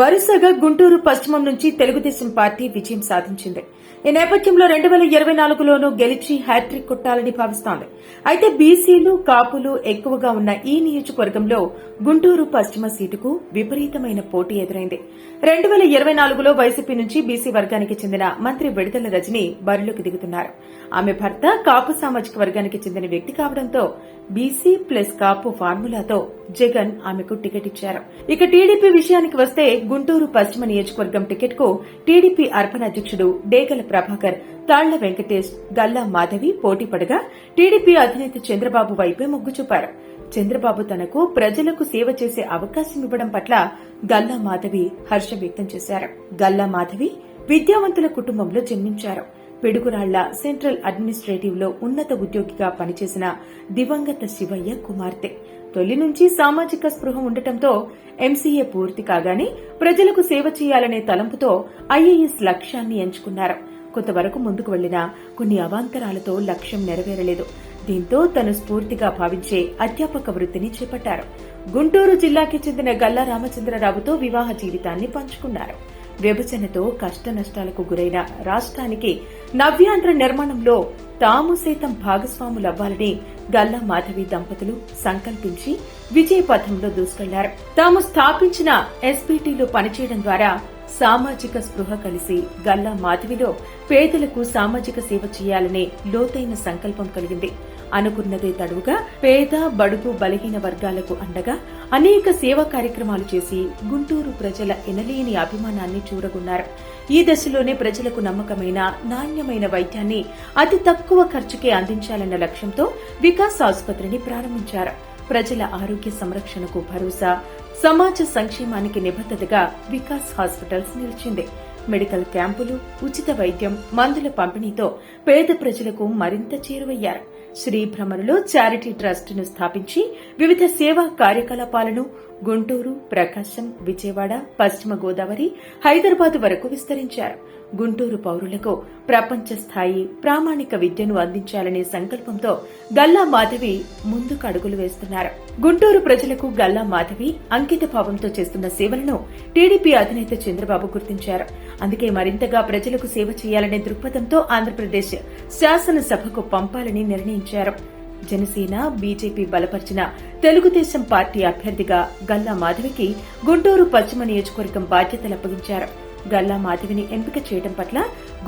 వరుసగా గుంటూరు పశ్చిమం నుంచి తెలుగుదేశం పార్టీ విజయం సాధించింది. ఈ నేపథ్యంలో రెండు వేల ఇరవై నాలుగులోనూ గెలిచి హ్యాట్రిక్ కొట్టాలని భావిస్తోంది. అయితే బీసీలు కాపులు ఎక్కువగా ఉన్న ఈ నియోజకవర్గంలో గుంటూరు పశ్చిమ సీటుకు విపరీతమైన పోటీ ఎదురైంది. రెండు వేల ఇరవై నాలుగులో వైసీపీ నుంచి బీసీ వర్గానికి చెందిన మంత్రి విడుదల రజని బరిలోకి దిగుతున్నారు. ఆమె భర్త కాపు సామాజిక వర్గానికి చెందిన వ్యక్తి కావడంతో బీసీ ప్లస్ కాపు ఫార్ములాతో జగన్ ఆమెకు టికెట్ ఇచ్చారు. ఇక టీడీపీ విషయానికి వస్తే గుంటూరు పశ్చిమ నియోజకవర్గం టికెట్కు టీడీపీ అర్పణ అధ్యక్షుడు డేగల ప్రభాకర్ తాళ్ళ వెంకటేష్ గల్లా మాధవి పోటీ పడగా టీడీపీ అధినేత చంద్రబాబు వైపే మొగ్గు చూపారు. చంద్రబాబు తనకు ప్రజలకు సేవ చేసే అవకాశం ఇవ్వడం పట్ల గల్లా మాధవి హర్షం వ్యక్తం చేశారు. గల్లా మాధవి విద్యావంతుల కుటుంబంలో జన్మించారు. పిడుగురాళ్ళ సెంట్రల్ అడ్మినిస్ట్రేటివ్లో ఉన్నత ఉద్యోగిగా పనిచేసిన దివంగత శివయ్య కుమార్తె. తొలి నుంచి సామాజిక స్పృహ ఉండటంతో ఎంసీఏ పూర్తి కాగానే ప్రజలకు సేవ చేయాలనే తలంపుతో ఐఏఎస్ లక్ష్యాన్ని ఎంచుకున్నారు. కొంతవరకు ముందుకు వెళ్ళినా కొన్ని అవాంతరాలతో లక్ష్యం నెరవేరలేదు. దీంతో తను స్ఫూర్తిగా భావించే అధ్యాపక వృత్తిని చేపట్టారు. గుంటూరు జిల్లాకి చెందిన గల్లా రామచంద్రరావుతో వివాహ జీవితాన్ని పంచుకున్నారు. విభజనతో కష్ట నష్టాలకు గురైన రాష్ట్రానికి నవ్యాంధ్ర నిర్మాణంలో తాము సైతం భాగస్వాములవ్వాలని గల్లా మాధవి దంపతులు సంకల్పించి విజయపథంలో దూసుకెళ్ళారు. తాము స్థాపించిన ఎస్పీటీలో పనిచేయడం ద్వారా సామాజిక స్పృహ కలిసి గల్లా మాధవిలో పేదలకు సామాజిక సేవ చేయాలనే లోతైన సంకల్పం కలిగింది. అనుకున్నదే తడువుగా పేద బడుగు బలహీన వర్గాలకు అండగా అనేక సేవా కార్యక్రమాలు చేసి గుంటూరు ప్రజల ఎనలేని అభిమానాన్ని చూడగొన్నారు ఈ దశలోనే ప్రజలకు నమ్మకమైన నాణ్యమైన వైద్యాన్ని అతి తక్కువ ఖర్చుకే అందించాలన్న లక్ష్యంతో వికాస్ ఆసుపత్రిని ప్రారంభించారు. ప్రజల ఆరోగ్య సంరక్షణకు భరోసా సమాజ సంక్షేమానికి నిబద్దతగా వికాస్ హాస్పిటల్స్ నిలిచింది. మెడికల్ క్యాంపులు ఉచిత వైద్యం మందుల పంపిణీతో పేద ప్రజలకు మరింత చేరువయ్యారు. శ్రీ భ్రమరులో చారిటీ ట్రస్టును స్థాపించి వివిధ సేవా కార్యకలాపాలను గుంటూరు ప్రకాశం విజయవాడ పశ్చిమ గోదావరి హైదరాబాద్ వరకు విస్తరించారు. గుంటూరు పౌరులకు ప్రపంచ స్థాయి ప్రామాణిక విద్యను అందించాలనే సంకల్పంతో గల్లా మాధవి ముందుకు అడుగులు వేస్తున్నారు. గుంటూరు ప్రజలకు గల్లా మాధవి అంకిత భావంతో చేస్తున్న సేవలను టీడీపీ అధినేత చంద్రబాబు గుర్తించారు. అందుకే మరింతగా ప్రజలకు సేవ చేయాలనే దృక్పథంతో ఆంధ్రప్రదేశ్ శాసనసభకు పంపాలని నిర్ణయించారు. జనసేన బీజేపీ బలపరిచిన తెలుగుదేశం పార్టీ అభ్యర్థిగా గల్లా మాధవికి గుంటూరు పశ్చిమ నియోజకవర్గం బాధ్యతలు అప్పగించారు. గల్లా మాధవిని ఎంపిక చేయడం పట్ల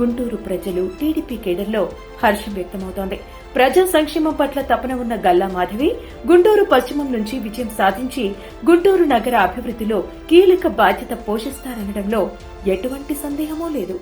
గుంటూరు ప్రజలు టీడీపీ కేడర్లో హర్షం వ్యక్తమవుతోంది. ప్రజా సంక్షేమం పట్ల తపన ఉన్న గల్లా మాధవి గుంటూరు పశ్చిమం నుంచి విజయం సాధించి గుంటూరు నగర అభివృద్ధిలో కీలక బాధ్యత పోషిస్తారనడంలో ఎటువంటి సందేహమూ లేదు.